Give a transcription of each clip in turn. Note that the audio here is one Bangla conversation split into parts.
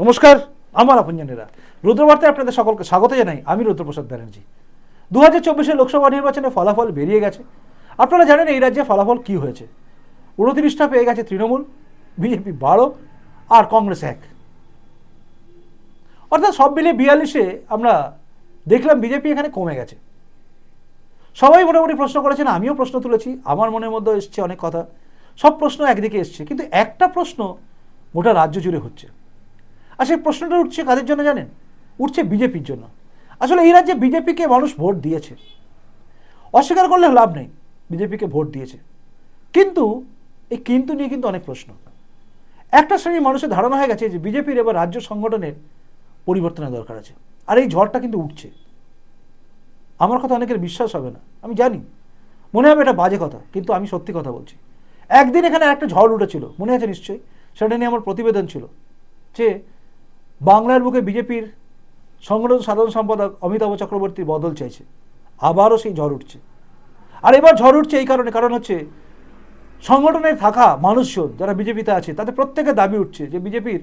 নমস্কার, আমার আপনজনেরা। রুদ্রবার্তায় আপনাদের সকলকে স্বাগত জানাই আমি রুদ্রপ্রসাদ ব্যানার্জি। দু হাজার লোকসভা নির্বাচনে ফলাফল বেরিয়ে গেছে। আপনারা জানেন এই রাজ্যে ফলাফল কি হয়েছে? উনত্রিশটা পেয়ে গেছে তৃণমূল, বিজেপি বারো, আর কংগ্রেস এক। অর্থাৎ সব মিলিয়ে বিয়াল্লিশে আমরা দেখলাম বিজেপি এখানে কমে গেছে। সবাই মোটামুটি প্রশ্ন করেছেন, আমিও প্রশ্ন তুলেছি, আমার মনের মধ্যে এসছে অনেক কথা। সব প্রশ্ন একদিকে এসছে, কিন্তু একটা প্রশ্ন গোটা রাজ্য জুড়ে হচ্ছে। আর সেই প্রশ্নটা উঠছে কাদের জন্য জানেন? উঠছে বিজেপির জন্য। আসলে এই রাজ্যে বিজেপিকে মানুষ ভোট দিয়েছে। অস্বীকার করলে লাভ নেই, বিজেপিকে ভোট দিয়েছে। কিন্তু, এই কিন্তু নিয়ে কিন্তু অনেক প্রশ্ন। একটা শ্রেণির মানুষের ধারণা হয়ে গেছে যে বিজেপির এবার রাজ্য সংগঠনের পরিবর্তনের দরকার আছে। আর এই ঝড়টা কিন্তু উঠছে। আমার কথা অনেকের বিশ্বাস হবে না। আমি জানি। মনে হবে এটা বাজে কথা, কিন্তু আমি সত্যি কথা বলছি। একদিন এখানে একটা ঝড় উঠেছিল। মনে আছে নিশ্চয়ই? সেটা নিয়ে আমার প্রতিবেদন ছিল। যে বাংলার বুকে বিজেপির সংগঠন সাধারণ সম্পাদক অমিতাভ চক্রবর্তী বদল চাইছে। আবারও সেই ঝড় উঠছে। আর এবার ঝড় উঠছে এই কারণে, কারণ হচ্ছে সংগঠনে থাকা মানুষজন যারা বিজেপিতে আছে, তাদের প্রত্যেকের দাবি উঠছে যে বিজেপির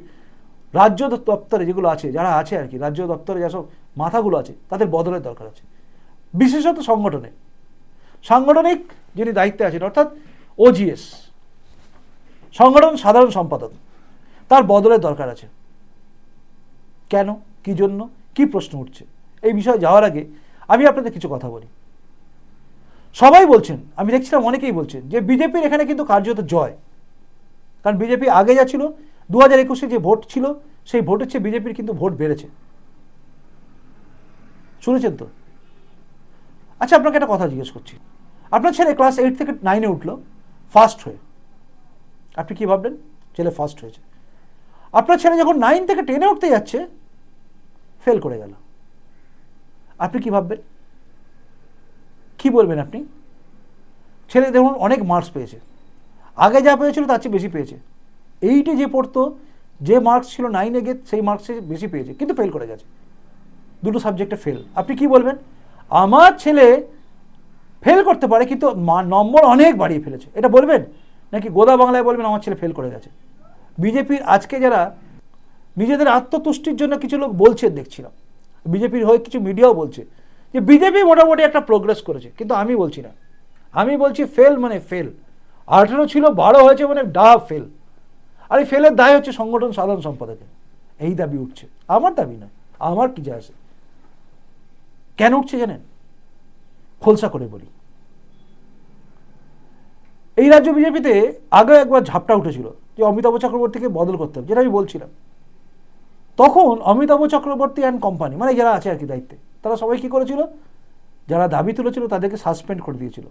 রাজ্য দপ্তরে যেগুলো আছে, যারা আছে আর কি, রাজ্য দপ্তরে যেসব মাথাগুলো আছে, তাদের বদলের দরকার আছে। বিশেষত সংগঠনে। সাংগঠনিক যিনি দায়িত্বে আছেন, অর্থাৎ ওজিএস সংগঠন সাধারণ সম্পাদক, তার বদলের দরকার আছে। কেন? কি জন্য? কি প্রশ্ন উঠছে? এই বিষয়ে যাওয়ার আগে আমি আপনাদের কিছু কথা বলি। সবাই বলছেন, আমি দেখছিলাম অনেকেই বলছেন যে বিজেপির এখানে কিন্তু কার্যত জয়। কারণ বিজেপি আগে যা ছিল দু হাজার একুশে যে ভোট ছিল, সেই ভোটের চেয়ে বিজেপির কিন্তু ভোট বেড়েছে। শুনেছেন তো? আচ্ছা আপনাকে একটা কথা জিজ্ঞেস করছি। আপনার ছেলে ক্লাস এইট থেকে নাইনে উঠল ফার্স্ট হয়ে। আপনি কি ভাবলেন? ছেলে ফার্স্ট হয়েছে। আপনার ছেলে যখন নাইন থেকে টেনে উঠতে যাচ্ছে ফেল করে গেল। আপনি কি ভাববেন? কি বলবেন আপনি? ছেলে দেখুন, অনেক মার্কস পেয়েছে। আগে যা পেয়েছিল তার চেয়ে বেশি পেয়েছে। এইটে যে পড়তো, যে মার্কস ছিল নাইনে গিয়ে সেই মার্কসে বেশি পেয়েছে, কিন্তু ফেল করে গেছে। দুটো সাবজেক্টে ফেল আপনি কি বলবেন? আমার ছেলে ফেল করতে পারে, কিন্তু নম্বর অনেক বাড়িয়ে ফেলেছে। এটা বলবেন? নাকি গোদা বাংলায় বলবেন, আমার ছেলে ফেল করে গেছে? বিজেপির আজকে যারা নিজেদের আত্মতুষ্টির জন্য কিছু লোক বলছেন দেখছিলাম। বিজেপির হয়ে কিছু মিডিয়াও বলছে যে বিজেপি মোটামুটি একটা প্রোগ্রেস করেছে, কিন্তু আমি বলছি না। আমি বলছি ফেল মানে ফেল আঠেরো ছিল, বারো হয়েছে মানে ডা ফেল আর এই ফেলের দায় হচ্ছে সংগঠন সাধারণ সম্পাদকের। এই দাবি উঠছে। আমার দাবি না আমার কি যায় আসে কেন উঠছে জানেন? খোলসা করে বলি। এই রাজ্য বিজেপিতে আগে একবার ঝাপটা উঠেছিল যে অমিতাভ চক্রবর্তীকে বদল করতে হবে, যেটা আমি বলছিলাম। তখন অমিতাভ চক্রবর্তী অ্যান্ড কোম্পানি মানে যারা আছে আর কি দায়িত্বে, তারা সবাই কী করেছিল? যারা দাবি তুলেছিল তাদেরকে সাসপেন্ড করে দিয়েছিল।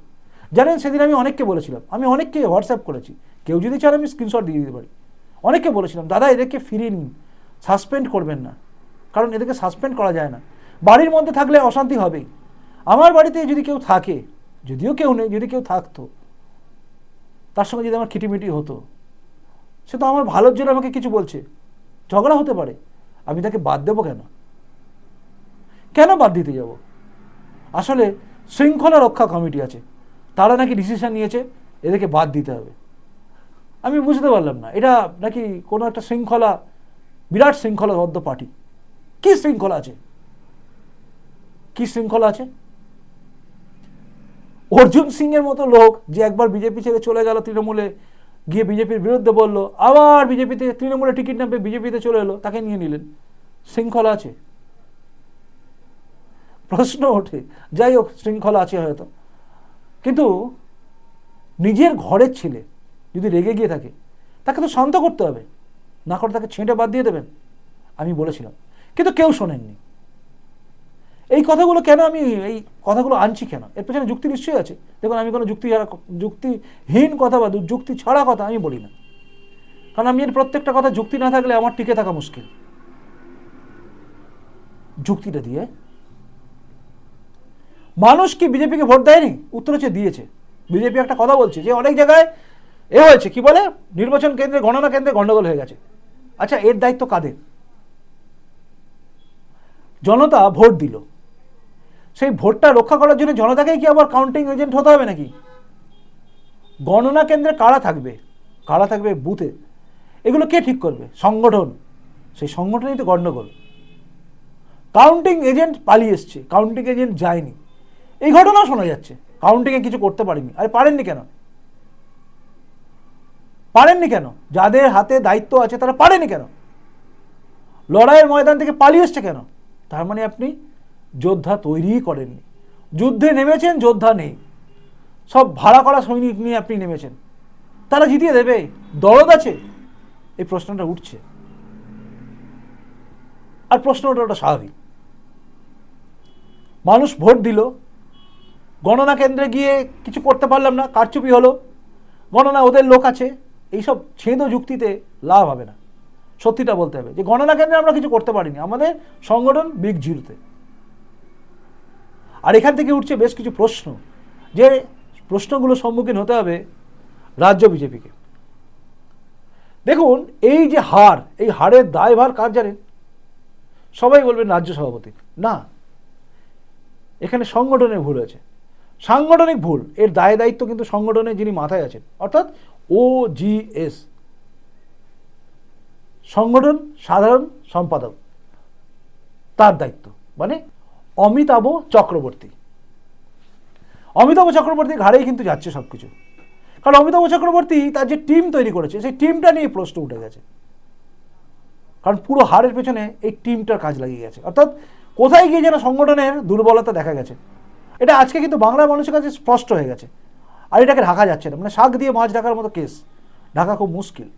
জানেন, সেদিন আমি অনেককে বলেছিলাম, আমি অনেককে হোয়াটসঅ্যাপ করেছি, কেউ যদি চান আমি স্ক্রিনশট দিয়ে দিতে পারি। অনেককে বলেছিলাম, দাদা, এদেরকে ফিরিয়ে নিন সাসপেন্ড করবেন না, কারণ এদেরকে সাসপেন্ড করা যায় না। বাড়ির মধ্যে থাকলে অশান্তি হবেই। আমার বাড়িতে যদি কেউ থাকে, যদিও কেউ নেই, যদি কেউ থাকতো, তার সঙ্গে যদি আমার খিটিমিটি হতো, সে তো আমার ভালোর জন্য আমাকে কিছু বলছে। ঝগড়া হতে পারে আমি তাকে বাদ দেবো কেন? কেন বাদ দিতে যাব? আসলে শৃঙ্খলা রক্ষা কমিটি আছে। তারা নাকি ডিসিশন নিয়েছে, এদেরকে বাদ দিতে হবে। আমি বুঝতে পারলাম না, এটা নাকি কোনো একটা শৃঙ্খলা, বিরাট শৃঙ্খলাবদ্ধ পার্টি। কি শৃঙ্খলা আছে? কি শৃঙ্খলা আছে? অর্জুন সিং এর মতো লোক যে একবার বিজেপি ছেড়ে চলে গেল তৃণমূলে গিয়ে বিজেপির বিরুদ্ধে বলল, আবার বিজেপিতে তৃণমূলে টিকিট না পেয়ে বিজেপিতে চলে এলো, তাকে নিয়ে নিলেন। শৃঙ্খলা আছে। প্রশ্ন ওঠে, যাই হোক, শৃঙ্খলা আছে হয়তো। কিন্তু নিজের ঘরের ছেলে যদি রেগে গিয়ে থাকে, তাকে তো শান্ত করতে হবে। না করে তাকে ছেঁটে বাদ দিয়ে দেবেন। আমি বলেছিলাম। কিন্তু কেউ শোনেননি। এই কথাগুলো কেন আমি এই কথাগুলো আনছি কেন? এর পেছনে যুক্তি নিশ্চয়ই আছে। দেখুন, আমি কোনো যুক্তি যুক্তিহীন কথা বা যুক্তি ছাড়া কথা আমি বলি না। কারণ আমি এর প্রত্যেকটা কথা যুক্তি না থাকলে আমার টিকে থাকা মুশকিল। যুক্তিটা দিয়ে। মানুষ কি বিজেপিকে ভোট দেয়নি? উত্তর হচ্ছে দিয়েছে। বিজেপি একটা কথা বলছে যে অনেক জায়গায় এ হয়েছে, কি বলে? নির্বাচন কেন্দ্রে, গণনা কেন্দ্রে গন্ডগোল হয়ে গেছে। আচ্ছা এর দায়িত্ব কাদের? জনতা ভোট দিল। সেই ভোটটা রক্ষা করার জন্য জনতাকেই কি আবার কাউন্টিং এজেন্ট হতে হবে নাকি? গণনা কেন্দ্রে কারা থাকবে? কারা থাকবে বুথে? এগুলো কে ঠিক করবে? সংগঠন। সেই সংগঠনেই তো গণ্ডগোল। কাউন্টিং এজেন্ট পালিয়ে এসছে। কাউন্টিং এজেন্ট যায়নি। এই ঘটনাও শোনা যাচ্ছে। কাউন্টিংয়ে কিছু করতে পারেনি। আরে পারেননি কেন? পারেননি কেন? যাদের হাতে দায়িত্ব আছে তারা পারেনি কেন? লড়াইয়ের ময়দান থেকে পালিয়ে এসছে কেন? তার মানে আপনি যোদ্ধা তৈরিই করেননি। যুদ্ধে নেমেছেন, যোদ্ধা নেই। সব ভাড়া করা সৈনিক নিয়ে আপনি নেমেছেন। তারা জিতিয়ে দেবে। দরদ আছে। এই প্রশ্নটা উঠছে। আর প্রশ্নটা ওটা স্বাভাবিক। মানুষ ভোট দিল। গণনা কেন্দ্রে গিয়ে কিছু করতে পারলাম না, কারচুপি হলো। গণনা ওদের লোক আছে। এইসব ছেদ যুক্তিতে লাভ হবে না। সত্যিটা বলতে হবে যে, গণনা কেন্দ্রে আমরা কিছু করতে পারিনি। আমাদের সংগঠন বিগ জিরোতে। আর এখান থেকে উঠছে বেশ কিছু প্রশ্ন, যে প্রশ্নগুলো সম্মুখীন হতে হবে রাজ্য বিজেপিকে। দেখুন, এই যে হার, এই হারের দায়ভার কার জানেন? সবাই বলবেন রাজ্য সভাপতি। না, এখানে সংগঠনের ভুল হয়েছে। সাংগঠনিক ভুল, এর দায় দায়িত্ব কিন্তু সংগঠনের যিনি মাথায় আছেন, অর্থাৎ ও জি এস। সংগঠন সাধারণ সম্পাদক, তার দায়িত্ব। মানে অমিতাভ চক্রবর্তী। অমিতাভ চক্রবর্তীর ঘাড়েই কিন্তু যাচ্ছে সব কিছু কারণ অমিতাভ চক্রবর্তী তার যে টিম তৈরি করেছে, সেই টিমটা নিয়ে প্রশ্ন উঠে গেছে। কারণ পুরো হারের পেছনে এই টিমটার কাজ লাগিয়ে গেছে। অর্থাৎ কোথায় গিয়ে যেন সংগঠনের দুর্বলতা দেখা গেছে। এটা আজকে কিন্তু বাংলা মানুষের কাছে স্পষ্ট হয়ে গেছে। আর এটাকে ঢাকা যাচ্ছে না। মানে শাক দিয়ে মাছ ঢাকার মতো কেস ঢাকা খুব মুশকিল।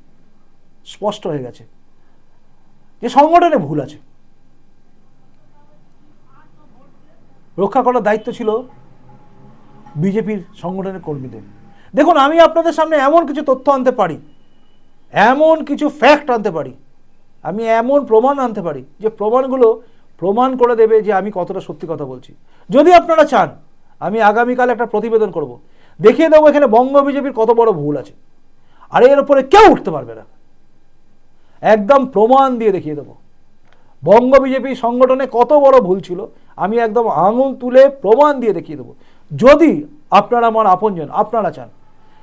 স্পষ্ট হয়ে গেছে। যে সংগঠনে ভুল আছে। রক্ষা করার দায়িত্ব ছিল বিজেপির সংগঠনের কর্মীদের। দেখুন, আমি আপনাদের সামনে এমন কিছু তথ্য আনতে পারি, এমন কিছু ফ্যাক্ট আনতে পারি, আমি এমন প্রমাণ আনতে পারি যে প্রমাণগুলো প্রমাণ করে দেবে যে আমি কতটা সত্যি কথা বলছি। যদি আপনারা চান, আমি আগামীকাল একটা প্রতিবেদন করব। দেখিয়ে দেবো এখানে বঙ্গ বিজেপির কত বড় ভুল আছে। আর এর উপরে কেউ উঠতে পারবে না। একদম প্রমাণ দিয়ে দেখিয়ে দেবো। বঙ্গ বিজেপি সংগঠনে কত বড় ভুল ছিল আমি একদম আঙুল তুলে প্রমাণ দিয়ে দেখিয়ে দেবো। যদি আপনারা আমার আপনজন, আপনারা চান।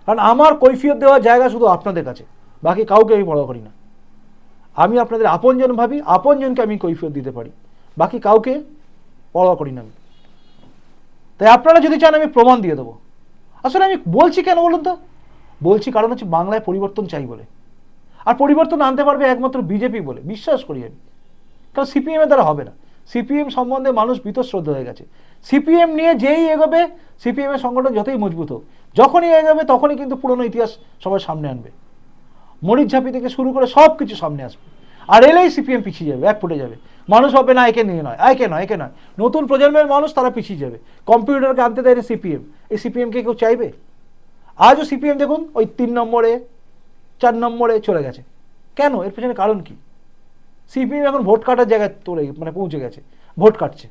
কারণ আমার কৈফিয়ত দেওয়ার জায়গা শুধু আপনাদের কাছে। বাকি কাউকে আমি বড় করি না। আমি আপনাদের আপনজন ভাবি, আপনজনকে আমি কৈফিয়ত দিতে পারি। বাকি কাউকে পরোয়া করি না আমি। তাই আপনারা যদি চান, আমি প্রমাণ দিয়ে দেবো। আসলে আমি বলছি কেন বলুন তো? বলছি কারণ হচ্ছে বাংলায় পরিবর্তন চাই বলে। আর পরিবর্তন আনতে পারবে একমাত্র বিজেপি বলে। বিশ্বাস করি আমি। কারণ সিপিএমের দ্বারা হবে না। সিপিএম সম্বন্ধে মানুষ বীতশ্রদ্ধ হয়ে গেছে। সিপিএম নিয়ে যেই এগোবে সিপিএমের সংগঠন যতই মজবুত হোক, যখনই এগোবে তখনই কিন্তু পুরনো ইতিহাস সবাই সামনে আনবে। মরিচ ঝাঁপি থেকে শুরু করে সব কিছু সামনে আসবে। আর এলেই সিপিএম পিছিয়ে যাবে, এক ফুটে যাবে। মানুষ হবে না, একে নিয়ে নয়, একে নয় একে নয়। নতুন প্রজন্মের মানুষ তারা পিছিয়ে যাবে। কম্পিউটারকে আনতে দেয় সিপিএম। এই সিপিএমকে কেউ চাইবে? আজও সিপিএম দেখুন, ওই তিন নম্বরে, চার নম্বরে চলে গেছে। কেন? এর পেছনে কারণ কি? সিপিএম এখন ভোট কাটার জায়গায় তোলে মানে পৌঁছে গেছে, ভোট কাটছে।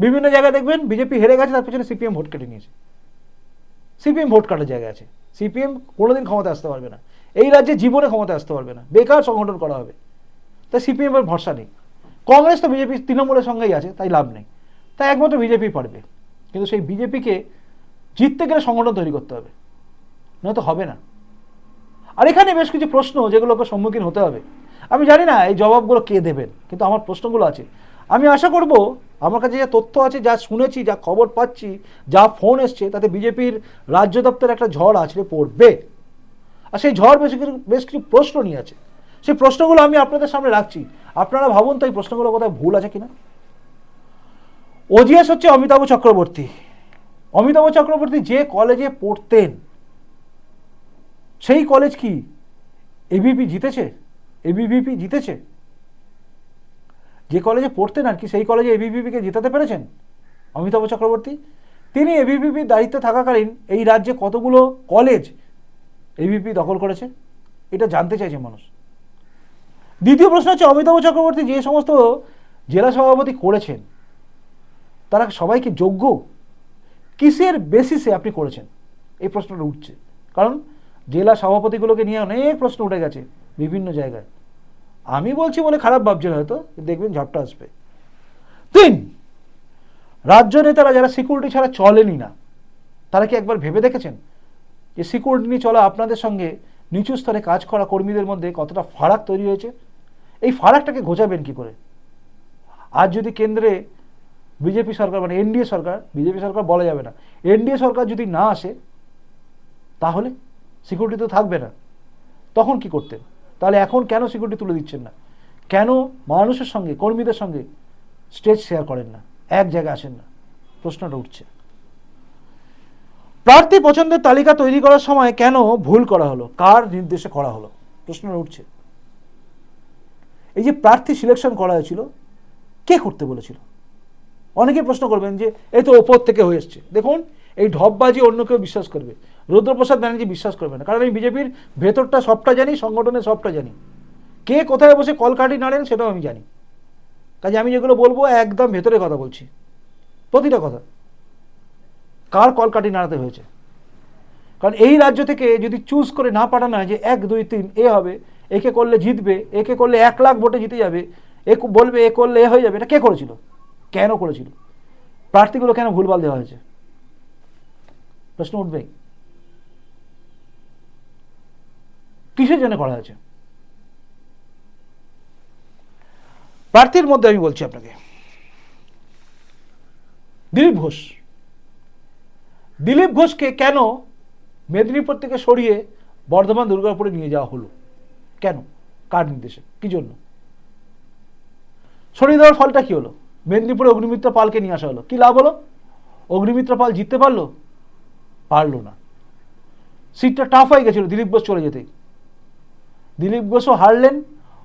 বিভিন্ন জায়গায় দেখবেন বিজেপি হেরে গেছে, তার পেছনে সিপিএম ভোট কেটে নিয়েছে। সিপিএম ভোট কাটার জায়গায় আছে। সিপিএম কোনোদিন ক্ষমতা আসতে পারবে না। এই রাজ্যে জীবনে ক্ষমতা আসতে পারবে না। বেকার সংগঠন করা হবে। তাই সিপিএম এর ভরসা নেই। কংগ্রেস তো বিজেপি, তৃণমূলের সঙ্গেই আছে, তাই লাভ নেই। তাই একমাত্র বিজেপি পারবে। কিন্তু সেই বিজেপিকে জিততে গেলে সংগঠন তৈরি করতে হবে। নয়তো হবে না। আর এখানে বেশ কিছু প্রশ্ন যেগুলোকে সম্মুখীন হতে হবে। আমি জানি না এই জবাবগুলো কে দেবেন, কিন্তু আমার প্রশ্নগুলো আছে। আমি আশা করব আমার কাছে যা তথ্য আছে, যা শুনেছি, যা খবর পাচ্ছি, যা ফোন এসছে, তাতে বিজেপির রাজ্য দপ্তরে একটা ঝড় আছড়ে পড়বে। আর সেই ঝড় বেশ কিছু বেশ কিছু প্রশ্ন নিয়ে আছে। সেই প্রশ্নগুলো আমি আপনাদের সামনে রাখছি। আপনারা ভাবুন তো এই প্রশ্নগুলো কোথায় ভুল আছে কিনা। ওজিএস হচ্ছে অমিতাভ চক্রবর্তী। অমিতাভ চক্রবর্তী যে কলেজে পড়তেন, সেই কলেজ কি এবিপি জিতেছে? এবিভিপি জিতেছে? যে কলেজে পড়তেন আর কি, সেই কলেজে এবিভিপিকে জেতাতে পেরেছেন? অমিতাভ চক্রবর্তী? তিনি এবিভিপির দায়িত্বে থাকাকালীন এই রাজ্যে কতগুলো কলেজ এবিপি দখল করেছে? এটা জানতে চাইছে মানুষ। দ্বিতীয় প্রশ্ন হচ্ছে, অমিতাভ চক্রবর্তী যে সমস্ত জেলা সভাপতি করেছেন, তারা সবাইকে যোগ্য? কিসের বেসিসে আপনি করেছেন? এই প্রশ্নটা উঠছে। কারণ জেলা সভাপতিগুলোকে নিয়ে অনেক প্রশ্ন উঠে গেছে। বিভিন্ন জায়গায়। আমি বলছি বলে খারাপ ভাবছেন হয়তো, দেখবেন ঝাপটা আসবে। তিন, রাজ্য নেতারা যারা সিকিউরিটি ছাড়া চলেনি না, তারা কি একবার ভেবে দেখেছেন যে সিকিউরিটি নিয়ে চলা আপনাদের সঙ্গে নিচু স্তরে কাজ করা কর্মীদের মধ্যে কতটা ফারাক তৈরি হয়েছে? এই ফারাকটাকে ঘোচাবেন কি করে? আজ যদি কেন্দ্রে বিজেপি সরকার মানে এনডিএ সরকার, বিজেপি সরকার বলা যাবে না, এনডিএ সরকার যদি না আসে, তাহলে সিকিউরিটি তো থাকবে না। তখন কি করতেন? তাহলে এখন কেন সিকিউরিটি তুলে দিচ্ছেন না? কেন মানুষের সঙ্গে, কর্মীদের সঙ্গে স্টেজ শেয়ার করেন না? এক জায়গায় আসেন না। প্রশ্নটা উঠছে। প্রার্থী পছন্দের তালিকা তৈরি করার সময় কেন ভুল করা হলো? কার নির্দেশে করা হলো? প্রশ্নটা উঠছে। এই যে প্রার্থী সিলেকশন করা হয়েছিল, কে করতে বলেছিল? অনেকে প্রশ্ন করবেন যে, এই তো ওপর থেকে হয়ে এসছে। দেখুন, এই ঢপবাজি অন্য কেউ বিশ্বাস করবে। রুদ্রপ্রসাদ ব্যানার্জি বিশ্বাস করবে না। কারণ আমি বিজেপির ভেতরটা সবটা জানি, সংগঠনের সবটা জানি। কে কোথায় বসে কলকাঠি নাড়েন সেটাও আমি জানি। কাজে আমি যেগুলো বলব, একদম ভেতরে কথা বলছি। প্রতিটা কথা। কার কলকাঠি নাড়াতে হয়েছে? কারণ এই রাজ্য থেকে যদি চুজ করে না পাঠানো হয় যে এক, দুই, তিন, এ হবে, একে করলে জিতবে, একে করলে এক লাখ ভোটে জিতে যাবে, এ বলবে এ করলে এ হয়ে যাবে, এটা কে করেছিল? কেন করেছিল? প্রার্থীগুলো কেন ভুলভাল দেওয়া হয়েছে? প্রশ্ন উঠবেই। কিসের জন্য করা হয়েছে? প্রার্থীর মধ্যে আমি বলছি আপনাকে। দিলীপ ঘোষ। দিলীপ ঘোষকে কেন মেদিনীপুর থেকে সরিয়ে বর্ধমান, দুর্গাপুরে নিয়ে যাওয়া হলো? কেন? কার নির্দেশে? কি জন্য? সরিয়ে দেওয়ার ফলটা কি হলো? মেদিনীপুরে অগ্নিমিত্র পালকে নিয়ে আসা হলো। কি লাভ হলো? অগ্নিমিত্র পাল জিততে পারল? পারল না। সিটটা টাফ হয়ে গেছিল দিলীপ ঘোষ চলে যেতেই দিলীপ ঘোষও হারলেন,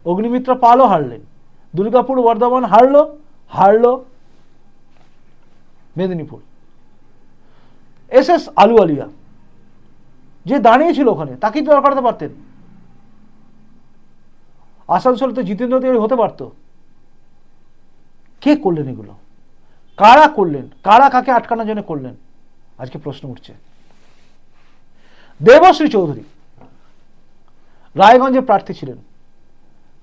অগ্নিমিত্র পালও হারলেন। দুর্গাপুর বর্ধমান হারলো হারলো মেদিনীপুর। এস এস আলুয়ালিয়া যে দাঁড়িয়েছিল ওখানে, তাকেই তো দরকার পারতেন। আসানসোল তো জিতেন্দ্র তিওয়ারি হতে পারতো। কে করলেন এগুলো? কারা করলেন? কারা কাকে আটকানোর জন্য করলেন? আজকে প্রশ্ন উঠছে। দেবশ্রী চৌধুরী রায়গঞ্জে প্রার্থী ছিলেন।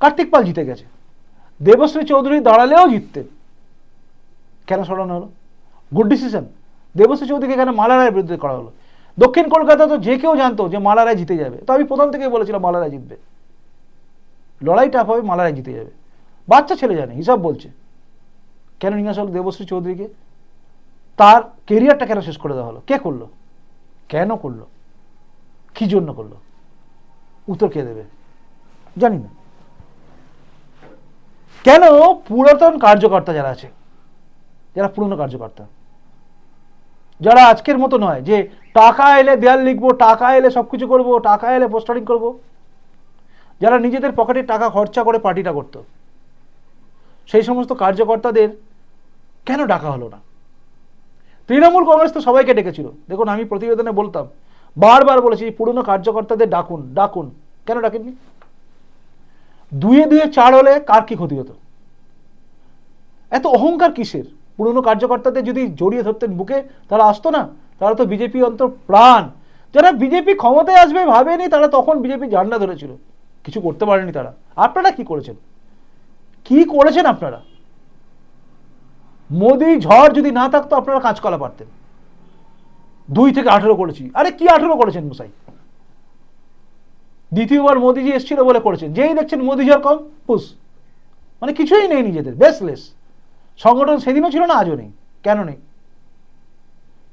কার্তিক পাল জিতে গেছে। দেবশ্রী চৌধুরী দাঁড়ালেও জিততেন কেন সরানো হলো? গুড ডিসিশন দেবশ্রী চৌধুরীকে কেন মালা রায়ের বিরুদ্ধে করা হলো। দক্ষিণ কলকাতা তো যে কেউ জানতো যে মালা রায় জিতে যাবে। তো আমি প্রথম থেকেই বলেছিলাম মালা রায় জিতবে। লড়াই টাফ হবে, মালা রায় জিতে যাবে। বাচ্চা ছেলে জানে, হিসাব বলছে। কেন নিয়ে আসা হলো দেবশ্রী চৌধুরীকে? তার কেরিয়ারটা কেন শেষ করে দেওয়া হলো? কে করল? কেন করল? কি জন্য করল? উত্তর কে দেবে? জানি না। কেন পুরাতন কার্যকর্তা যারা আছে, যারা পুরনো কার্যকর্তা, যারা আজকের মতো নয় যে টাকা এলে দেয়াল লিখব, টাকা এলে সব কিছু করব, টাকা এলে পোস্টারিং করব, যারা নিজেদের পকেটে টাকা খরচা করে পার্টিটা করতো, সেই সমস্ত কার্যকর্তাদের কেন ডাকা হলো না? তৃণমূল কংগ্রেস তো সবাইকে ডেকেছিল। দেখুন, আমি প্রতিবেদনে বলতাম বারবার বলেছি পুরনো কার্যকর্তাদের ডাকুন ডাকুন। কেন ডাকেননি? দুয়ে দুয়ে চার হলে কার কি ক্ষতি হতো? এত অহংকার কিসের? পুরনো কার্যকর্তাদের যদি জড়িয়ে ধরতেন বুকে, তারা আসতো না? তারা তো বিজেপি অন্তর প্রাণ। যারা বিজেপি ক্ষমতায় আসবে ভাবেনি, তারা তখন বিজেপি ঝান্ডা ধরেছিল। কিছু করতে পারেনি তারা। আপনারা কি করেছেন? কি করেছেন আপনারা? মোদি ঝড় যদি না থাকতো, আপনারা কাঁচকলা পারতেন দুই থেকে আঠেরো করেছি। আরে কি আঠেরো করেছেন মশাই? দ্বিতীয়বার মোদিজি এসেছিল বলে করেছেন। যেই দেখছেন মোদি ঝড় কম পুস। মানে কিছুই নেই নিজেদের, বেসলেস। সংগঠন সেদিনও ছিল না, আজও নেই। কেন নেই?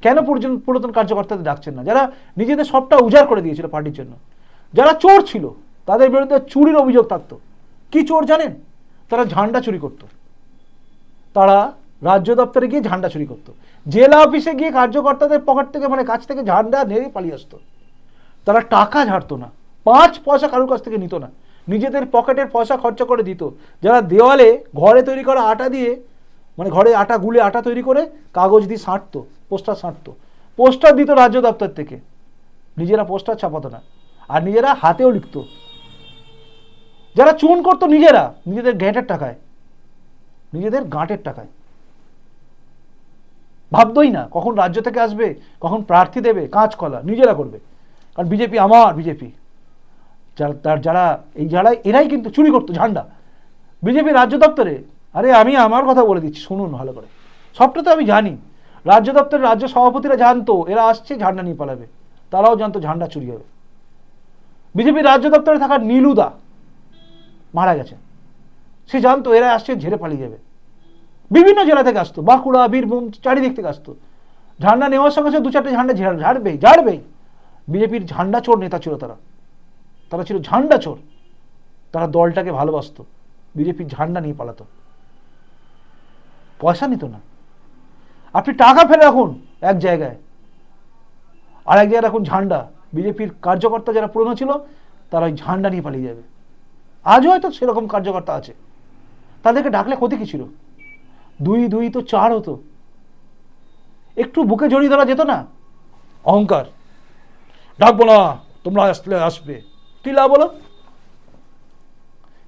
কেন পুরাতন কার্যকর্তাদের ডাকছেন না? যারা নিজেদের সবটা উজাড় করে দিয়েছিল পার্টির জন্য। যারা চোর ছিল, তাদের বিরুদ্ধে চুরির অভিযোগ থাকতো। কি চোর জানেন? তারা ঝান্ডা চুরি করতো। তারা রাজ্য দপ্তরে গিয়ে ঝান্ডা চুরি করতো। জেলা অফিসে গিয়ে কার্যকর্তাদের পকেট থেকে মানে কাছ থেকে ঝান্ডা নেড়ে পালিয়ে আসতো। তারা টাকা ঝাড়তো না। পাঁচ পয়সা কারোর কাছ থেকে নিত না। নিজেদের পকেটের পয়সা খরচা করে দিত। যারা দেওয়ালে ঘরে তৈরি করা আটা দিয়ে মানে ঘরে আটা গুলে আটা তৈরি করে, কাগজ দিয়ে সাঁটতো, পোস্টার সাঁটতো। পোস্টার দিত রাজ্য দপ্তর থেকে। নিজেরা পোস্টার ছাপাতো না। আর নিজেরা হাতেও লিখতো। যারা চুন করতো নিজেরা, নিজেদের ঘেঁটের টাকায়। নিজেদের গাঁটের টাকায়। ভাবতোই না কখন রাজ্য থেকে আসবে, কখন প্রার্থী দেবে কাঁচকলা নিজেরা করবে। কারণ বিজেপি আমার বিজেপি। যারা, তার যারা, এই যারা, এরাই কিন্তু চুরি করতো ঝান্ডা। বিজেপি রাজ্য দপ্তরে, আরে আমি আমার কথা বলে দিচ্ছি, শুনুন ভালো করে। সবটা তো আমি জানি। রাজ্য দপ্তরের রাজ্য সভাপতিরা জানতো, এরা আসছে, ঝান্ডা নিয়ে পালাবে। তারাও জানতো ঝান্ডা চুরি হবে। বিজেপি রাজ্য দপ্তরে থাকা নীলুদা মারা গেছে। সে জানতো, এরা আসছে, ঝেড়ে পালিয়ে যাবে। বিভিন্ন জেলা থেকে আসতো, বাঁকুড়া, বীরভূম চারিদিক থেকে আসতো। ঝান্ডা নেওয়ার সঙ্গে সঙ্গে দু চারটে ঝান্ডা ঝাড়, ঝাড়বেই ঝাড়বেই। বিজেপির ঝান্ডা চোর নেতা ছিল তারা। তারা ছিল ঝান্ডা চোর। তারা দলটাকে ভালোবাসতো, বিজেপির ঝান্ডা নিয়ে পালাতো। পয়সা নিত না। আপনি টাকা ফেলে রাখুন এক জায়গায়। আর এক জায়গায় রাখুন ঝান্ডা। বিজেপির কার্যকর্তা যারা পুরনো ছিল, তারা ওই ঝান্ডা নিয়ে পালিয়ে যাবে। আজও হয়তো সেরকম কার্যকর্তা আছে। তাদেরকে ডাকলে ক্ষতি কি ছিল? দুই দুই তো চার হতো। একটু বুকে জড়িয়ে ধরা যেত না? অহংকার। ডাকবো না তোমরা আসলে আসবে। কি লাভ হলো?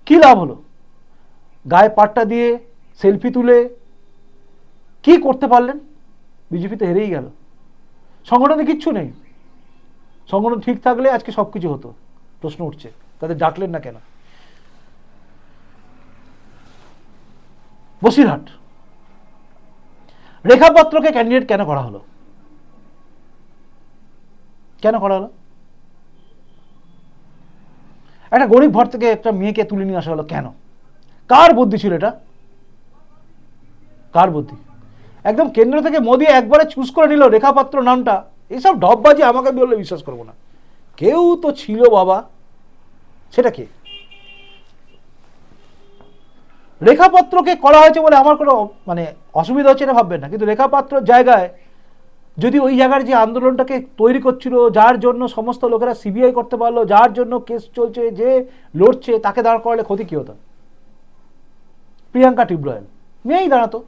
কি লাভ হলো? গায়ে পাট্টা দিয়ে সেলফি তুলে কি করতে পারলেন? বিজেপি তো হেরেই গেল। সংগঠনে কিচ্ছু নেই। সংগঠন ঠিক থাকলে আজকে সব কিছু হতো। প্রশ্ন উঠছে, তাদের ডাকলেন না কেন? বসিরহাট। রেখাপত্রকে ক্যান্ডিডেট কেন করা হলো? কেন করা হলো? একটা গরিব ঘর থেকে একটা মেয়েকে তুলে নিয়ে আসা হলো কেন? কার বুদ্ধি ছিল এটা? কার বুদ্ধি? একদম কেন্দ্র থেকে মোদী একবারে চুজ করে নিল রেখাপাত্র নামটা। এইসব ডববাজি আমাকে বললে বিশ্বাস করব না। কেউ তো ছিল বাবা। সেটা কে? রেখাপত্রকে করা হয়েছে বলে আমার কোনো মানে অসুবিধা হচ্ছে এটা ভাববেন না। কিন্তু রেখাপাত্র জায়গায় যদি ওই জায়গার যে আন্দোলনটাকে তৈরি করছিল, যার জন্য সমস্ত লোকেরা সিবিআই করতে পারল, যার জন্য কেস চলছে, যে লড়ছে, তাকে দাঁড় করালে ক্ষতি কী হতো? প্রিয়াঙ্কা টিব্রয়েল মেয়েই দাঁড়াতো।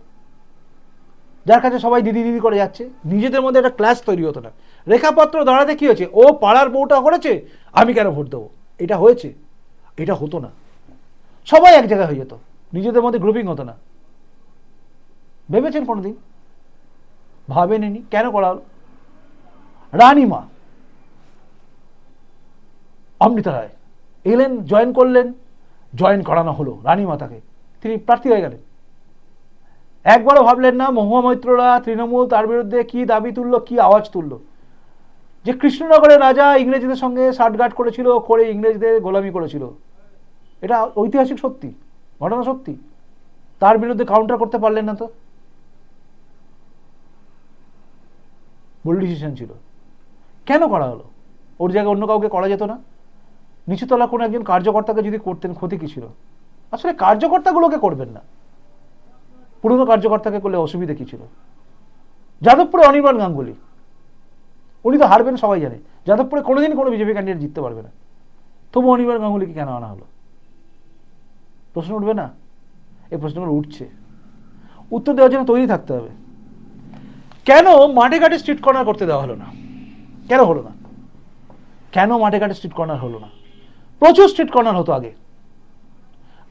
যার কাছে সবাই দিদি দিদি করে যাচ্ছে। নিজেদের মধ্যে একটা ক্লাস তৈরি হতো না। রেখাপত্র দাঁড়াতে কী হয়েছে? ও পাড়ার বউটা করেছে, আমি কেন ভোট দেবো? এটা হয়েছে। এটা হতো না। সবাই এক জায়গায় হয়ে যেত। নিজেদের মধ্যে গ্রুপিং হতো না। ভেবেছেন কোনোদিন? ভাবেননি কেন করা হলো? রানীমা, অমৃতা রায় এলেন জয়েন করলেন জয়েন করানো হলো রানীমা তাকে। তিনি প্রার্থী হয়ে গেলেন। একবারও ভাবলেন না মহুয়া মৈত্ররা, তৃণমূল তার বিরুদ্ধে কি দাবি তুললো, কি আওয়াজ তুললো। যে কৃষ্ণনগরের রাজা ইংরেজদের সঙ্গে ষাটঘাট করেছিল করে ইংরেজদের গোলামি করেছিল। এটা ঐতিহাসিক সত্যি। ঘটনা সত্যি? তার বিরুদ্ধে কাউন্টার করতে পারলেন না তো? ভুল ডিসিশন ছিল। কেন করা হলো? ওর জায়গায় অন্য কাউকে করা যেত না? নিচুতলা কোনো একজন কার্যকর্তাকে যদি করতেন, ক্ষতি কি ছিল? আসলে কার্যকর্তাগুলোকে করবেন না। পুরনো কার্যকর্তাকে করলে অসুবিধা কী ছিল? যাদবপুরে অনির্বাণ গাঙ্গুলি। উনি তো হারবেন, সবাই জানে। যাদবপুরে কোনোদিন কোনো বিজেপি ক্যান্ডিডেট জিততে পারবে না। তবু অনির্বাণ গাঙ্গুলিকে কেন আনা হলো? প্রশ্ন উঠবে না? এই প্রশ্নগুলো উঠছে। উত্তর দেওয়ার জন্য তৈরি থাকতে হবে। কেন মাঠে ঘাটে স্ট্রিট কর্নার করতে দেওয়া হলো না? কেন হলো না? কেন মাঠে ঘাটে স্ট্রিট কর্নার হলো না? প্রচুর স্ট্রিট কর্নার হতো আগে।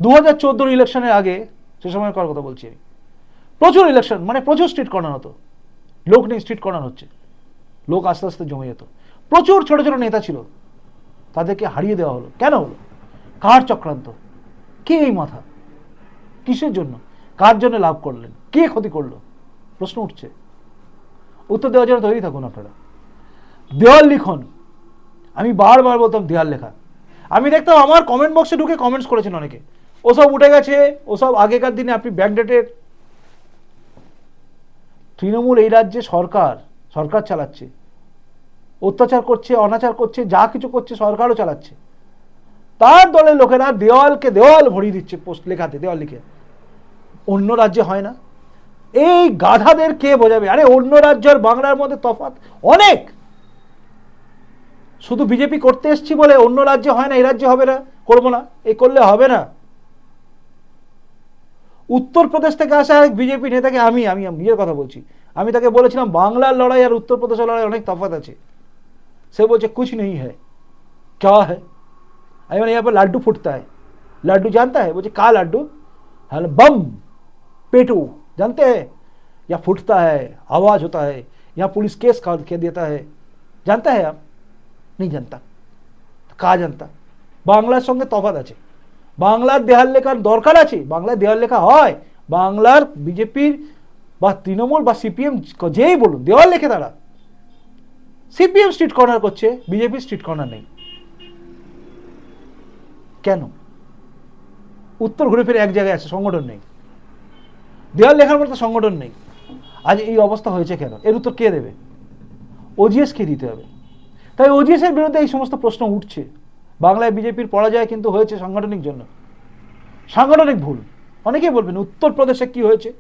দু হাজার চোদ্দোর ইলেকশনের আগে, সে সময় করার কথা বলছি আমি? প্রচুর ইলেকশন মানে প্রচুর স্ট্রিট কর্নার হতো। লোক নেই স্ট্রিট কর্নার হচ্ছে। লোক আস্তে আস্তে জমে যেত। প্রচুর ছোট ছোট নেতা ছিল। তাদেরকে হারিয়ে দেওয়া হলো। কেন হলো? কার চক্রান্ত? কে এই মাথা? কিসের জন্য? কার জন্য লাভ করলেন? কে ক্ষতি করল? প্রশ্ন উঠছে। উত্তর দেওয়ার জন্য তৈরি থাকুন আপনারা। দেওয়াল লিখন। আমি বারবার বলতাম দেওয়াল লেখা। আমি দেখতাম আমার কমেন্ট বক্সে ঢুকে কমেন্টস করেছেন অনেকে। ওসব উঠে গেছে, ওসব আগেকার দিনে আপনি ব্যাকডেটের তৃণমূল এই রাজ্যে সরকার সরকার চালাচ্ছে। অত্যাচার করছে, অনাচার করছে, যা কিছু করছে সরকারও চালাচ্ছে। তার দলের লোকেরা দেওয়ালকে দেওয়াল ভরিয়ে দিচ্ছে, পোস্ট লেখাতে, দেওয়াল লিখে। অন্য রাজ্যে হয় না। এই গাধাদের কে বোঝাবে? আরে, অন্য রাজ্য আর বাংলার মধ্যে তফাত অনেক। শুধু বিজেপি করতে এসছি বলে অন্য রাজ্যে হয় না, এই রাজ্যে হবে না, করব না, এই করলে হবে না। উত্তরপ্রদেশ থেকে আসা এক বিজেপি নেতাকে আমি আমি নিজের কথা বলছি। আমি তাকে বলেছিলাম, বাংলার লড়াই আর উত্তরপ্রদেশের লড়াই অনেক তফাত আছে। সে বলছে, কুছ নেই হ্যাঁ ক্যা হ্যাঁ अरे मैंने यहाँ पर लड्डू फूटता है लड्डू जानता है बोले का लड्डू हाँ बम पेटू जानते हैं या फूटता है आवाज होता है यहाँ पुलिस केस कर के देता है जानता है आप नहीं जानता কা জানতা বাংলার সঙ্গে তফাৎ আছে বাংলার দেহাল লেখার দরকার আছে বাংলার দেহাল লেখা হয় বাংলার বিজেপির বা তৃণমূল বা সিপিএম যেই বলুন দেওয়াল লেখে তারা সিপিএম স্ট্রিট কর্নার করছে বিজেপি স্ট্রিট কর্নার নেই কেন? উত্তর ঘুরে ফিরে এক জায়গায় আছে, সংগঠন নেই। দেওয়াল লেখার মতো সংগঠন নেই। আজ এই অবস্থা হয়েছে কেন? এর উত্তর কে দেবে? ওজিএসকে দিতে হবে। তাই ওজিএসের বিরুদ্ধে এই সমস্ত প্রশ্ন উঠছে। বাংলায় বিজেপির পরাজয় কিন্তু হয়েছে সাংগঠনিক জন্য। সাংগঠনিক ভুল। অনেকেই বলবেন উত্তরপ্রদেশে কি হয়েছে?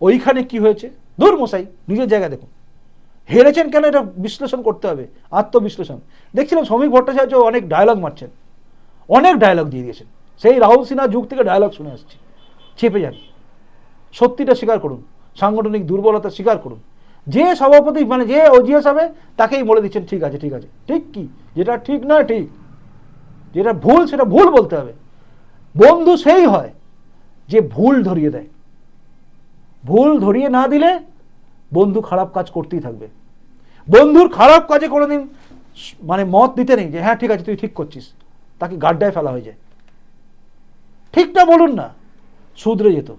ওইখানে কি হয়েছে? দূর মশাই, নিজের জায়গা দেখুন। হেরেছেন কেন? এটা বিশ্লেষণ করতে হবে। আত্মবিশ্লেষণ। দেখছিলাম শ্রমিক ভট্টাচার্য অনেক ডায়লগ মারছেন। অনেক ডায়লগ দিয়ে দিয়েছেন। সেই রাহুল সিনহা যুগ থেকে ডায়লগ শুনে আসছি চেপে যান। সত্যিটা স্বীকার করুন। সাংগঠনিক দুর্বলতা স্বীকার করুন। যে সভাপতি মানে যে ওজিএস হবে, তাকেই বলে দিচ্ছেন, ঠিক আছে ঠিক আছে। ঠিক কি? যেটা ঠিক না, ঠিক। যেটা ভুল, সেটা ভুল বলতে হবে। বন্ধু সেই হয় যে ভুল ধরিয়ে দেয়। ভুল ধরিয়ে না দিলে বন্ধু খারাপ কাজ করতেই থাকবে। বন্ধুর খারাপ কাজে কোনোদিন মানে মত দিতে নেই যে হ্যাঁ ঠিক আছে, তুই ঠিক করছিস। তাকে গাড্ডায় ফেলা হয়ে যায়। ঠিকটা বলুন না শুধরে যেত।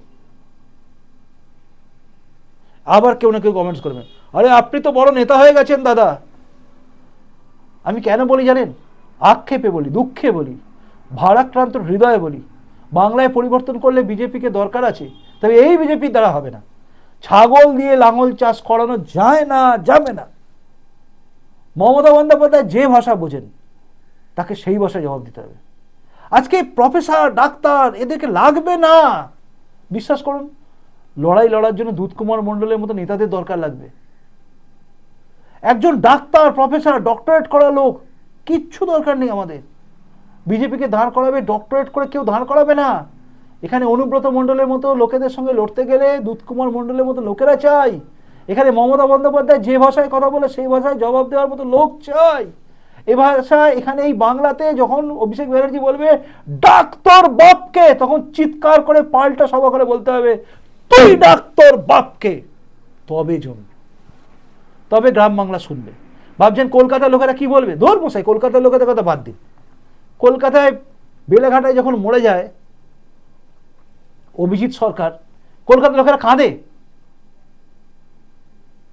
আবার কেউ না কেউ কমেন্টস করবেন আরে, আপনি তো বড় নেতা হয়ে গেছেন দাদা। আমি কেন বলি জানেন? আক্ষেপে বলি, দুঃখে বলি, ভারাক্রান্ত হৃদয়ে বলি। বাংলায় পরিবর্তন করলে বিজেপিকে দরকার আছে, তবে এই বিজেপির দ্বারা হবে না। ছাগল দিয়ে লাঙল চাষ করানো যায় না, যাবে না। মমতা বন্দ্যোপাধ্যায় যে ভাষা বোঝেন তাকে সেই ভাষায় জবাব দিতে হবে। আজকে প্রফেসর, ডাক্তার, এদেরকে লাগবে না। বিশ্বাস করুন, লড়াই লড়ার জন্য দুধকুমার মণ্ডলের মতো নেতাদের দরকার লাগবে। একজন ডাক্তার, প্রফেসর, ডক্টরেট করা লোক, কিচ্ছু দরকার নেই আমাদের। বিজেপিকে দাঁড় করাবে, ডক্টরেট করে কেউ দাঁড় করাবে না। এখানে অনুব্রত মণ্ডলের মতো লোকেদের সঙ্গে লড়তে গেলে, দুধকুমার মণ্ডলের মতো লোকেরা চাই। এখানে মমতা বন্দ্যোপাধ্যায় যে ভাষায় কথা বলে, সেই ভাষায় জবাব দেওয়ার মতো লোক চাই। এ ভাষায় এখানে এই বাংলাতে যখন অভিষেক ব্যানার্জি বলবে, ডাক্তার বাপকে, তখন চিৎকার করে পাল্টা সভা করে বলতে হবে, তুই ডাক্তার বাপকে। তবে জমবে তবে গ্রাম বাংলা শুনবে। ভাবছেন কলকাতার লোকেরা কি বলবে? ধর মশাই, কলকাতার লোকেদের কথা বাদ দিন। কলকাতায় বেলেঘাটায় যখন মরে যায় অভিজিৎ সরকার, কলকাতার লোকেরা কাঁদে।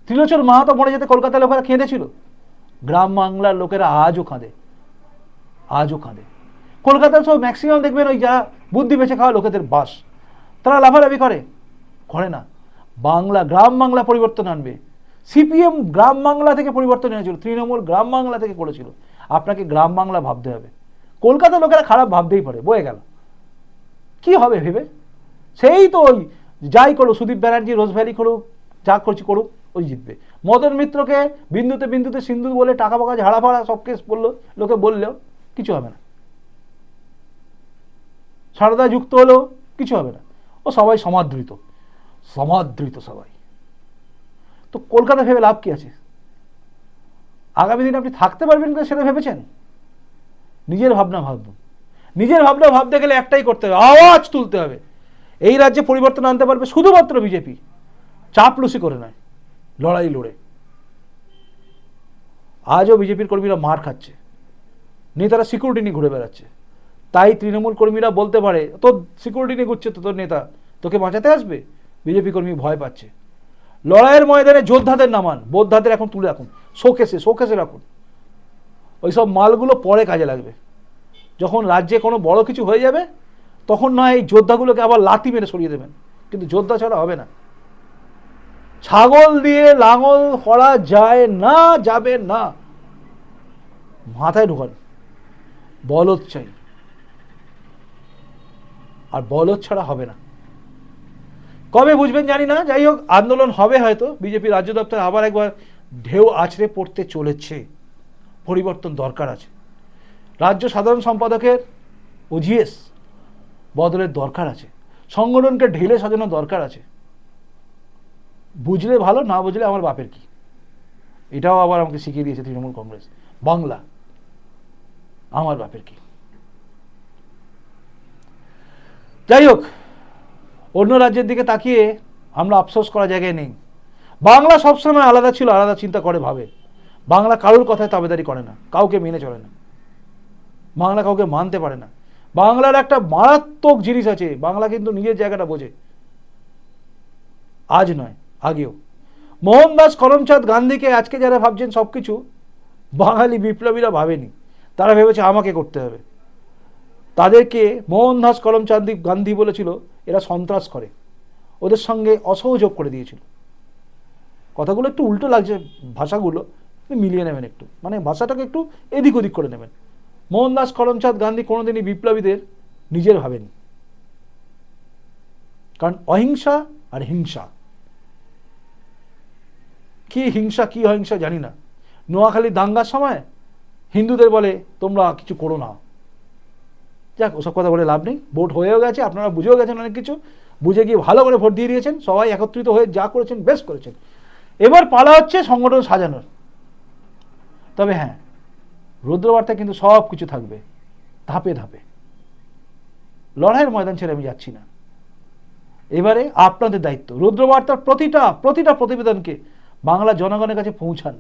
ত্রিলোচন মাহাতো মরে যেতে কলকাতার লোকেরা কেঁদেছিল। গ্রাম বাংলার লোকেরা আজও কাঁদে। আজও কাঁদে। কলকাতার সব ম্যাক্সিমাম দেখবেন ওই যারা বুদ্ধি বেঁচে খাওয়া লোকেদের বাস। তারা লাফালাফি করে। করে না। বাংলা, গ্রাম বাংলা পরিবর্তন আনবে। সিপিএম গ্রাম বাংলা থেকে পরিবর্তন এনেছিল, তৃণমূল গ্রাম বাংলা থেকে করেছিল। আপনাকে গ্রাম বাংলা ভাবতে হবে। কলকাতার লোকেরা খারাপ ভাবতেই পারে, বয়ে গেল। কি হবে ভেবে? সেই তো ওই যাই করুক, সুদীপ ব্যানার্জি, রোজ ভ্যালি করুক, যা করছি করুক। ওই জিতবে। মদন মিত্রকে বিন্দুতে বিন্দুতে সিন্ধু বলে টাকা পাকা ঝাড়া ফাড়া সব কেস বলল লোকে বললেও কিছু হবে না। সারদা যুক্ত হলেও কিছু হবে না। ও সবাই সমাদৃত সমাদৃত সবাই। তো কলকাতা ভেবে লাভ কি আছে? আগামী দিনে আপনি থাকতে পারবেন কিনা সেটা ভেবেছেন? নিজের ভাবনা ভাবুন। নিজের ভাবনা ভাবতে গেলে একটাই করতে হবে, আওয়াজ তুলতে হবে। এই রাজ্যে পরিবর্তন আনতে পারবে শুধুমাত্র বিজেপি। চাপলুসি করে নয়। লড়াই লড়ে। আজও বিজেপির কর্মীরা মার খাচ্ছে। নেতারা সিকিউরিটি নিয়ে ঘুরে বেড়াচ্ছে। তাই তৃণমূল কর্মীরা বলতে পারে, তোর সিকিউরিটি নিয়ে ঘুরছে তো তোর নেতা, তোকে বাঁচাতে আসবে? বিজেপি কর্মী ভয় পাচ্ছে। লড়াইয়ের ময়দানে যোদ্ধাদের নামান, বোদ্ধাদের এখন তুলে রাখুন, শোকেসে শোকেসে রাখুন। ওই সব মালগুলো পরে কাজে লাগবে। যখন রাজ্যে কোনো বড় কিছু হয়ে যাবে, তখন নয় এই যোদ্ধাগুলোকে আবার লাথি মেরে সরিয়ে দেবেন। কিন্তু যোদ্ধা ছাড়া হবে না। ছাগল দিয়ে লাঙল করা যায় না, যাবে না। মাথায় ঢোকান। বলদ চাই। আর বলদ ছাড়া হবে না। কবে বুঝবেন জানি না, যাই হোক, আন্দোলন হবে হয়তো। বিজেপি রাজ্য দপ্তর আবার একবার ঢেউ আছড়ে পড়তে চলেছে। পরিবর্তন দরকার আছে। রাজ্য সাধারণ সম্পাদকের ওজিএস বদলের দরকার আছে। সংগঠনকে ঢেলে সাজানো দরকার আছে। বুঝলে ভালো, না বুঝলে আমার বাপের কি? এটাও আবার আমাকে শিখিয়ে দিয়েছে তৃণমূল কংগ্রেস। বাংলা, আমার বাপের কি? যাই হোক, অন্য রাজ্যের দিকে তাকিয়ে আমরা আফসোস করা জায়গায় নেই। বাংলা সবসময় আলাদা ছিল, আলাদা চিন্তা করে ভাবে। বাংলা কারোর কথায় তাবেদারি করে না, কাউকে মেনে চলে না। বাংলা কাউকে মানতে পারে না। বাংলার একটা মারাত্মক জিনিস আছে, বাংলা কিন্তু নিজের জায়গাটা বোঝে। আজ নয় আগেও। মোহনদাস করমচাঁদ গান্ধীকে আজকে যারা ভাবছেন সব কিছু বাঙালি বিপ্লবীরা ভাবেনি। তারা ভেবেছে আমাকে করতে হবে। তাদেরকে মোহনদাস করমচাঁদ গান্ধী বলেছিল, এরা সন্ত্রাস করে। ওদের সঙ্গে অসহযোগ করে দিয়েছিল। কথাগুলো একটু উল্টো লাগছে ভাষাগুলো মিলিয়ে নেবেন একটু। মানে ভাষাটাকে একটু এদিক ওদিক করে নেবেন। মোহনদাস করমচাঁদ গান্ধী কোনোদিনই বিপ্লবীদের নিজের ভাবেনি। কারণ অহিংসা আর হিংসা। কি হিংসা, কি অহিংসা জানি না। নোয়াখালী দাঙ্গার সময় হিন্দুদের বলে, তোমরা কিছু করো না। যাক, ওসব কথা বলে লাভ নেই। ভোট হয়েও গেছে, আপনারা বুঝেও গেছেন অনেক কিছু। বুঝে গিয়ে ভালো করে ভোট দিয়ে দিয়েছেন। সবাই একত্রিত হয়ে যা করেছেন, বেশ করেছেন। এবার পালা হচ্ছে সংগঠন সাজানোর। তবে হ্যাঁ রুদ্রবার্তা কিন্তু সব কিছু থাকবে, ধাপে ধাপে। লড়াইয়ের ময়দান ছেড়ে আমি যাচ্ছি না। এবারে আপনাদের দায়িত্ব। রুদ্রবার্তার প্রতিটা প্রতিটা প্রতিবেদনকে বাংলা জনগণের কাছে পৌঁছান,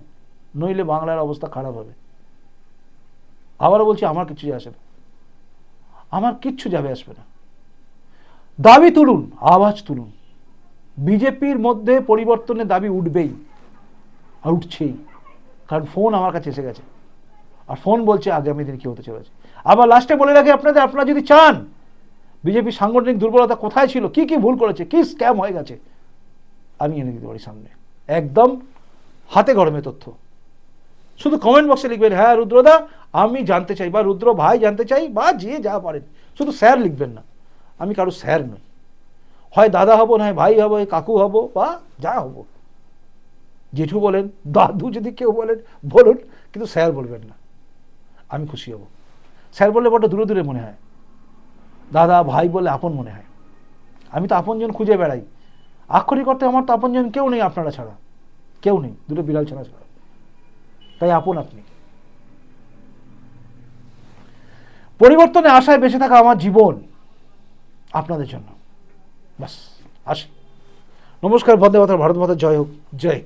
নইলে বাংলার অবস্থা খারাপ হবে। আবারও বলছি, আমার কিছু আসে না। আমার কিচ্ছু যাবে আসবে না। দাবি তুলুন আওয়াজ তুলুন। বিজেপির মধ্যে পরিবর্তনের দাবি উঠবেই আর উঠছেই, কারণ ফোন আমার কাছে এসে গেছে। আর ফোন বলছে, আগামী দিন কি হতে চলেছে। আবার লাস্টে বলে রাখি আপনাদের, আপনারা যদি চান বিজেপির সাংগঠনিক দুর্বলতা কোথায় ছিল, কি কি ভুল করেছে, কি স্ক্যাম হয়ে গেছে, আমি এনে দিতে পারি সামনে। একদম হাতে গরমে তথ্য। শুধু কমেন্ট বক্সে লিখবেন হ্যাঁ রুদ্রদা, আমি জানতে চাই বা রুদ্র ভাই জানতে চাই বা যে যা পারেন। শুধু স্যার লিখবেন না, আমি কারও স্যার নই। হয় দাদা হব নয় ভাই হব কাকু হব বা যা হব। জেঠু বলেন, দাদু যদি কেউ বলেন, বলুন, কিন্তু স্যার বলবেন না। আমি খুশি হব। স্যার বললে বড্ড দূরে দূরে মনে হয়। দাদা, ভাই বলে আপন মনে হয়। আমি তো আপনজন খুঁজে বেড়াই। আক্ষরিক অর্থে আমার তো আপনজন কেউ নেই আপনারা ছাড়া। কেউ নেই, দুটো বিড়াল ছাড়া ছাড়া। তাই আপন আপনি। পরিবর্তনে আশায় বেঁচে থাকা আমার জীবন আপনাদের জন্য। বাস আসি। নমস্কার, বন্দে মাতার ভারত মাতা, জয় হোক, জয়।